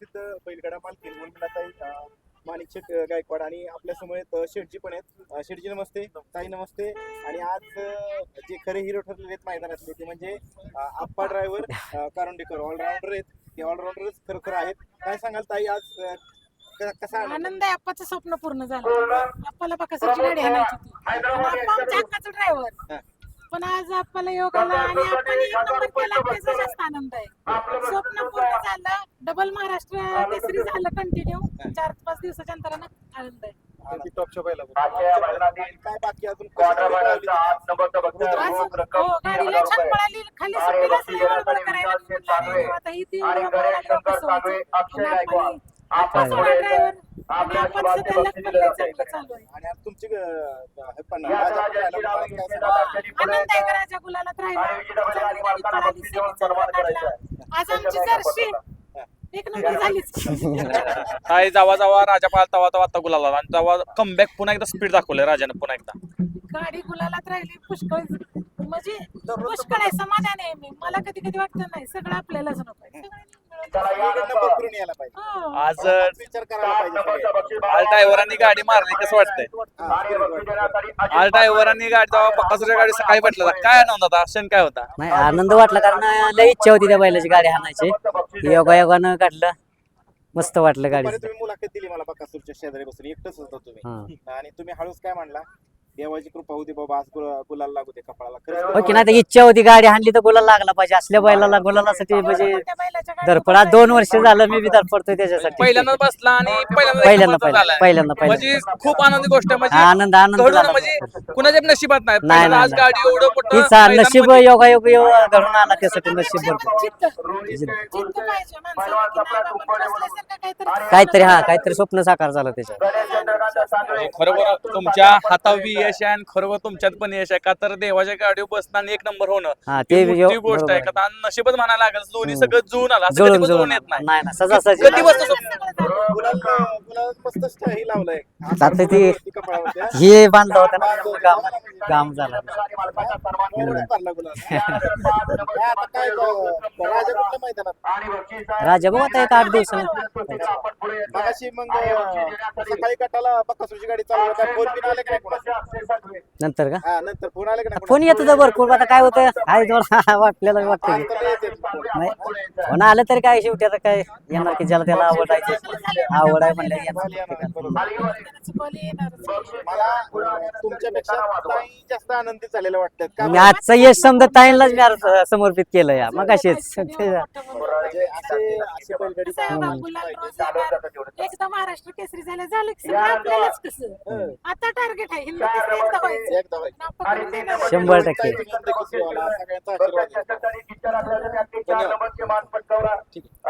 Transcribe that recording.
प्रसिद्ध बैलगाडा मालकीन उर्मिलाताई माणिक शेट गायकवाड. आणि आपल्यासमोर शेठजी पण आहेत. अं, शेठजी नमस्ते. ताई नमस्ते. आणि आज जे खरे हिरो ठरलेले आहेत मैदानातले ते म्हणजे आप्पा ड्रायव्हर कारुंडेकर ऑलराऊंडर आहेत. ते ऑलराऊंडरच खरं खरं आहेत. काय सांगाल ताई आज क- कसा आनंद? आनंद आहे. आप्पाचं स्वप्न पूर्ण झालं. आप्पाला बकासाची गाडी आणायची होती. आणि आप्पा आमच्या हक्काचा ड्रायव्हर. पण आज आप्पाला योग आला आणि आपण एक नंबर केला त्याचा जास्त आनंद आहे. स्वप्न पूर्ण झालं डबल महाराष्ट्र केसरी झालं कंटिन्यू चार पाच दिवसाच्या अंतरानं आनंद आहे. आणि टॉपच्या बैला काय बाकी अजून? कशासाठी पळाली? आज गाडीला छान पळाली. खाली सुट्टीलाच लय गडबड करायला लागली. आता ही ती एवढं पळाली वापस व्हायचं. पण आपण- आपण सगळा driver आणि आपण सध्या लग पण लय चांगलं चालू आहे. आणि आज तुमची अं, हे पण राजा पळायला मला काय सांगाल? आनंद आहे का राजा गुलालात राहिला. चांगली गाडी पळाली, सेमी चांगला काढला. आज आमची जर्सी. एक नंबर झालीच काय जावा जावा राजा पाहाल तवा तवा आता गुलाला आणि तेव्हा कमबॅक पुन्हा एकदा स्पीड दाखवलंय राजाने पुन्हा एकदा. गाडी गुलालात राहिली पुष्कळ. म्हणजे पुष्कळ आहे समाधान आहे मी. मला कधी कधी वाटतं नाही सगळं आपल्यालाच नको पकडून यायला पाहिजे. आज विचार करायला पाहिजे सगळे. आज ड्रायव्हरांनी गाडी मारली कसं वाटतंय? आज ड्रायव्हरांनी गाडी तेव्हा पक्कासुऱ्या गाडी सकाळी भेटला होता. काय आनंद होता? क्षण काय होता? नाही आनंद वाटला कारण लय इच्छा होती त्या बैलाची गाडी हाणायची योगा योगानं काढलं. मस्त वाटलं गाडी. तुम्ही मुलाखत दिली मला बकासूरच्या शेजारी बसून. एकटंच होता तुम्ही. आणि तुम्ही हळूच काय म्हणला? देवाची कृपा होती बाबा आज गुला- गुलाल लागू दे कपाळाला. खरंच हो की नाही तर इच्छा होती गाडी हाणली तर गुलाल लागला पाहिजे. असल्या बैलाला गुलालासाठी म्हणजे धडपड आज दोन वर्ष झालं मी बी धडपडतोय त्याच्यासाठी. पहिल्यांदा बसला आणि पहिल्यांदा पहिल्यांदा एक नंबर पहिल्यांदा. पहिल्यांदा म्हणजे पहिल्यांदा खूप आनंदी गोष्ट आहे. म्हणजे आनंद आनंद घडून झाला म्हणजे कुणाच्या नशिबात नाही. नाही, पहिल्यांदा आज नाही. गाडी एवढं मोठं हीच मैदान नशीब मध्ये- योगा योग घडून आला त्यासाठी नशीब भरपूर. चित्त चित्त पाहिजे माणसाला की नाही बाबा बसल्यासारखं काहीतरी काहीतरी हा काहीतरी स्वप्न साकार झालं त्याच्यात. खरोखर तुमच्या हातात बी यश आहे आणि खरोखर तुमच्यात पण यश आहे. का तर देवाच्या गाडीवर बसणं आणि एक नंबर होणं. हा ही ते मोठी यो- गोष्ट बरोबर. आहे. का तर नशीबच म्हणायला लागेल दोन्ही हम्म. सगळं जुळून आलं. असं जुळून कधी पण जुळून. जुळून येत नाही. नाही ना सजासजी कधी बसतो मस्त हे लावलंय. आता ते- कपाळावरती, हा? हे बांधलं होतं ना काम झालं राजा भाऊ आता एक आठ दिवसानं सकाळी गटाला बकासूरची गाडी फोन बिन आले का नाही? नंतर का? हा नंतर फोन आले का नाही फोन येत होता भरपूर आता काय होतं आहे जोर. आपल्याला वाटतं की? नाही फोन आलं तरी काय शेवटी आता काय येणार की ज्याला त्याला आवड आहे ते. आवड आहे म्हणलं येणार. ना. मला तुमच्यापेक्षा ताई जास्त आनंदी झालेलं वाटतात का मी आजचं यश समजा ताईंलाच मी समर्पित केलं या मग असेच म्हणजे असे असे बैलगाडी. एकदा महाराष्ट्र केसरी झालं झालं की सगळं आपल्यालाच कसं आता टार्गेट आहे हिंद केसरी एकदा व्हायचं एकदा व्हायचं. नाव पकडून देणार. शंभर टक्के ताई, तुम्ही नंतर किती वाला? सगळ्यांचा आशीर्वाद आहे. धन्यवाद. ठीक आहे